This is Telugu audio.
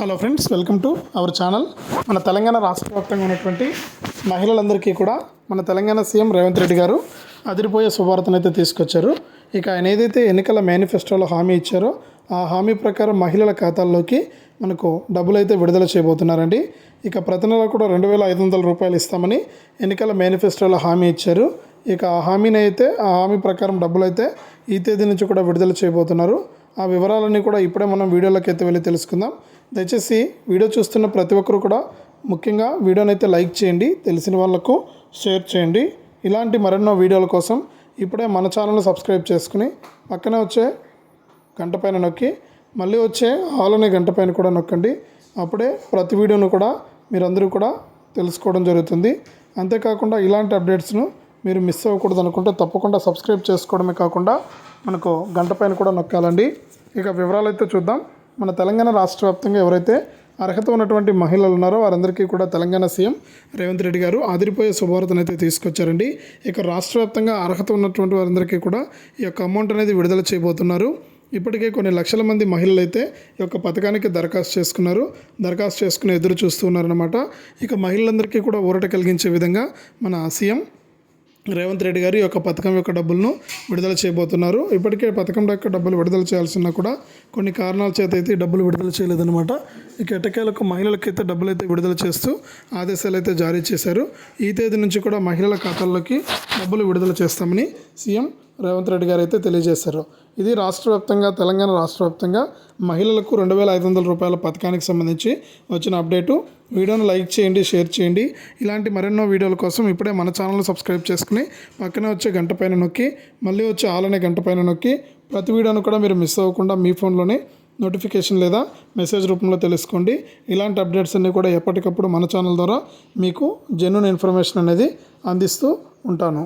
Hello friends welcome to our channel మన తెలంగాణ రాష్ట్ర వ్యాప్తంగా ఉన్నటువంటి మహిళలందరికీ కూడా మన తెలంగాణ సీఎం రేవంత్ రెడ్డి గారు అదిరిపోయే శుభార్తను అయితే తీసుకొచ్చారు. ఇక ఆయన ఏదైతే ఎన్నికల మేనిఫెస్టోలో హామీ ఇచ్చారో ఆ హామీ ప్రకారం మహిళల ఖాతాల్లోకి మనకు డబ్బులు అయితే విడుదల చేయబోతున్నారండి. ఇక ప్రతి నెల కూడా రెండు వేల ఐదు వందల రూపాయలు ఇస్తామని ఎన్నికల మేనిఫెస్టోలో హామీ ఇచ్చారు. ఇక ఆ హామీని అయితే ఆ హామీ ప్రకారం డబ్బులు అయితే ఈ తేదీ నుంచి కూడా విడుదల చేయబోతున్నారు. ఆ వివరాలన్నీ కూడా ఇప్పుడే మనం వీడియోలోకి అయితే వెళ్ళి తెలుసుకుందాం. దయచేసి వీడియో చూస్తున్న ప్రతి ఒక్కరు కూడా ముఖ్యంగా వీడియోని అయితే లైక్ చేయండి తెలిసిన వాళ్ళకు షేర్ చేయండి. ఇలాంటి మరెన్నో వీడియోల కోసం ఇప్పుడే మన ఛానల్ని సబ్స్క్రైబ్ చేసుకుని పక్కనే వచ్చే గంట పైన నొక్కి మళ్ళీ వచ్చే ఆల్ అనే గంట పైన కూడా నొక్కండి. అప్పుడే ప్రతి వీడియోను కూడా మీరందరూ కూడా తెలుసుకోవడం జరుగుతుంది. అంతేకాకుండా ఇలాంటి అప్డేట్స్ను మీరు మిస్ అవ్వకూడదు అనుకుంటే తప్పకుండా సబ్స్క్రైబ్ చేసుకోవడమే కాకుండా మనకు గంట పైన కూడా నొక్కాలండి. ఇక వివరాలు అయితే చూద్దాం. మన తెలంగాణ రాష్ట్ర వ్యాప్తంగా ఎవరైతే అర్హత ఉన్నటువంటి మహిళలు ఉన్నారో వారందరికీ కూడా తెలంగాణ సీఎం రేవంత్ రెడ్డి గారు ఆదిరిపోయే శుభవార్తను అయితే తీసుకొచ్చారండి. ఇక రాష్ట్ర వ్యాప్తంగా అర్హత ఉన్నటువంటి వారందరికీ కూడా ఈ యొక్క అమౌంట్ అనేది విడుదల చేయబోతున్నారు. ఇప్పటికే కొన్ని లక్షల మంది మహిళలు అయితే ఈ యొక్క పథకానికి దరఖాస్తు చేసుకున్నారు. దరఖాస్తు చేసుకుని ఎదురు చూస్తున్నారనమాట ఇక మహిళలందరికీ కూడా ఊరట కలిగించే విధంగా మన సీఎం రేవంత్ రెడ్డి గారు ఈ యొక్క పథకం యొక్క డబ్బులను విడుదల చేయబోతున్నారు. ఇప్పటికే పథకం యొక్క డబ్బులు విడుదల చేయాల్సిన కూడా కొన్ని కారణాల చేత అయితే డబ్బులు విడుదల చేయలేదన్నమాట. ఇక ఎటకేలకు మహిళలకైతే డబ్బులు అయితే విడుదల చేస్తూ ఆదేశాలు అయితే జారీ చేశారు. ఈ తేదీ నుంచి కూడా మహిళల ఖాతాల్లోకి డబ్బులు విడుదల చేస్తామని సీఎం రేవంత్ రెడ్డి గారు అయితే తెలియజేశారు. ఇది రాష్ట్ర వ్యాప్తంగా తెలంగాణ రాష్ట్ర వ్యాప్తంగా మహిళలకు రెండు వేల ఐదు వందల రూపాయల పథకానికి సంబంధించి వచ్చిన అప్డేటు. వీడియోను లైక్ చేయండి షేర్ చేయండి. ఇలాంటి మరెన్నో వీడియోల కోసం ఇప్పుడే మన ఛానల్ని సబ్స్క్రైబ్ చేసుకుని పక్కనే వచ్చే గంట పైన నొక్కి మళ్ళీ వచ్చే ఆలనే గంట పైన నొక్కి ప్రతి వీడియోను కూడా మీరు మిస్ అవ్వకుండా మీ ఫోన్లోనే నోటిఫికేషన్ లేదా మెసేజ్ రూపంలో తెలుసుకోండి. ఇలాంటి అప్డేట్స్ అన్నీ కూడా ఎప్పటికప్పుడు మన ఛానల్ ద్వారా మీకు జెన్యున్ ఇన్ఫర్మేషన్ అనేది అందిస్తూ ఉంటాను.